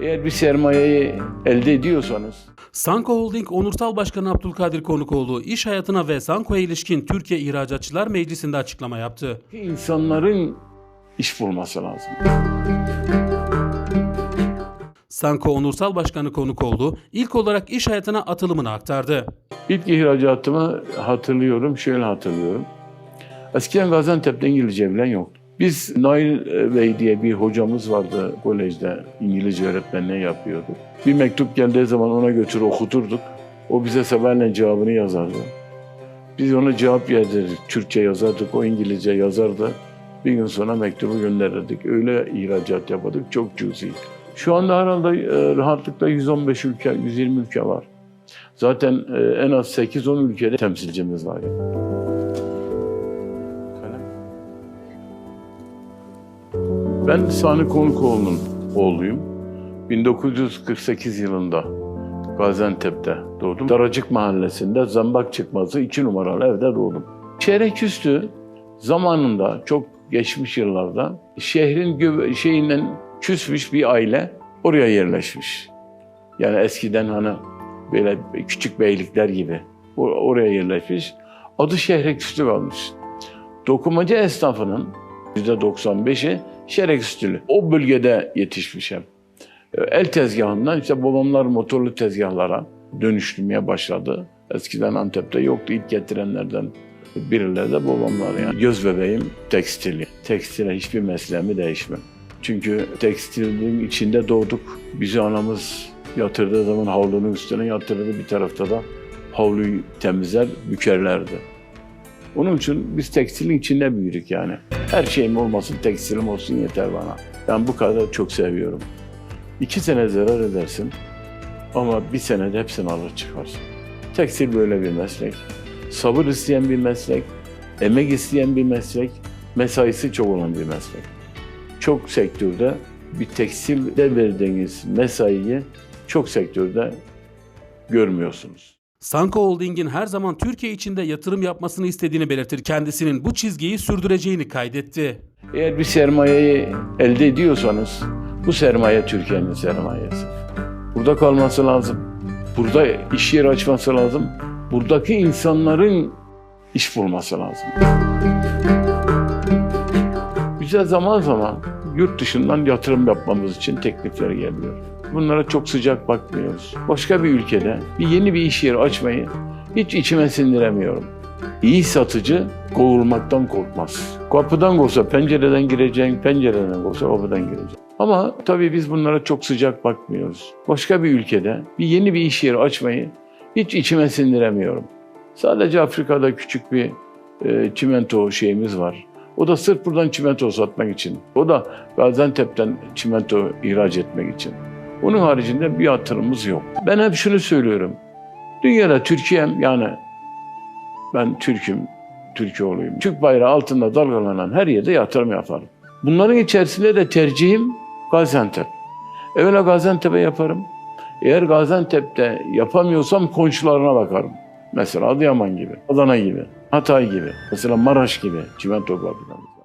Eğer bir sermayeyi elde ediyorsanız Sanko Holding Onursal Başkanı Abdülkadir Konukoğlu iş hayatına ve Sanko'ya ilişkin Türkiye İhracatçılar Meclisi'nde açıklama yaptı. insanların iş bulması lazım. Sanko Onursal Başkanı Konukoğlu ilk olarak iş hayatına atılımını aktardı. İlk ihracatımı hatırlıyorum, şöyle hatırlıyorum. Eskiden Gaziantep'te İngilizce bilen yoktu. Biz Nail Bey diye bir hocamız vardı kolejde İngilizce öğretmenliği yapıyordu. Bir mektup geldiği zaman ona götür okuturduk. O bize sabahleyin cevabını yazardı. Biz ona cevap yazardık, Türkçe yazardık, o İngilizce yazardı. Bir gün sonra mektubu gönderirdik. Öyle ihracat yapardık, çok cüzi. Şu anda herhalde e, rahatlıkla 115 ülke, 120 ülke var. Zaten e, en az 8-10 ülkede temsilcimiz var. Yani. Ben Sani Konukoğlu'nun oğluyum. 1948 yılında Gaziantep'te doğdum. Daracık Mahallesi'nde Zambak Çıkmazı 2 numaralı evde doğdum. Çeyreküstü zamanında çok geçmiş yıllarda şehrin şeyinden küsmüş bir aile oraya yerleşmiş. Yani eskiden hani böyle küçük beylikler gibi or- oraya yerleşmiş. Adı Şehreküstü kalmış. Dokumacı esnafının %95'i Şehreküstülü. O bölgede yetişmiş hep. El tezgahından işte babamlar motorlu tezgahlara dönüştürmeye başladı. Eskiden Antep'te yoktu. İlk getirenlerden birileri de babamlar yani. Göz bebeğim tekstili. Tekstile hiçbir mesleğimi değişmem. Çünkü tekstilin içinde doğduk. Bizi anamız yatırdığı zaman havlunun üstüne yatırırdı. Bir tarafta da havluyu temizler, bükerlerdi. Onun için biz tekstilin içinde büyüdük yani. Her şeyim olmasın, tekstilim olsun yeter bana. Ben bu kadar çok seviyorum. İki sene zarar edersin ama bir senede hepsini alır çıkarsın. Tekstil böyle bir meslek. Sabır isteyen bir meslek, emek isteyen bir meslek, mesaisi çok olan bir meslek. Çok sektörde bir tekstilde verdiğiniz mesaiyi çok sektörde görmüyorsunuz. Sanko Holding'in her zaman Türkiye içinde yatırım yapmasını istediğini belirtir. Kendisinin bu çizgiyi sürdüreceğini kaydetti. Eğer bir sermayeyi elde ediyorsanız bu sermaye Türkiye'nin sermayesi. Burada kalması lazım. Burada iş yeri açması lazım. Buradaki insanların iş bulması lazım. Bize zaman zaman yurt dışından yatırım yapmamız için teklifler geliyor. Bunlara çok sıcak bakmıyoruz. Başka bir ülkede bir yeni bir iş yeri açmayı hiç içime sindiremiyorum. İyi satıcı kovulmaktan korkmaz. Kapıdan kovsa pencereden gireceksin, pencereden kovsa kapıdan gireceksin. Ama tabii biz bunlara çok sıcak bakmıyoruz. Başka bir ülkede bir yeni bir iş yeri açmayı hiç içime sindiremiyorum. Sadece Afrika'da küçük bir e, çimento şeyimiz var. O da sırf buradan çimento satmak için. O da Gaziantep'ten çimento ihraç etmek için. Onun haricinde bir yatırımımız yok. Ben hep şunu söylüyorum. Dünyada Türkiye'm yani ben Türk'üm, Türkoğluyum. Türk bayrağı altında dalgalanan her yerde yatırım yaparım. Bunların içerisinde de tercihim Gaziantep. Evvela Gaziantep'e yaparım. Eğer Gaziantep'te yapamıyorsam komşularına bakarım. Mesela Adıyaman gibi, Adana gibi, Hatay gibi, mesela Maraş gibi çimento fabrikaları.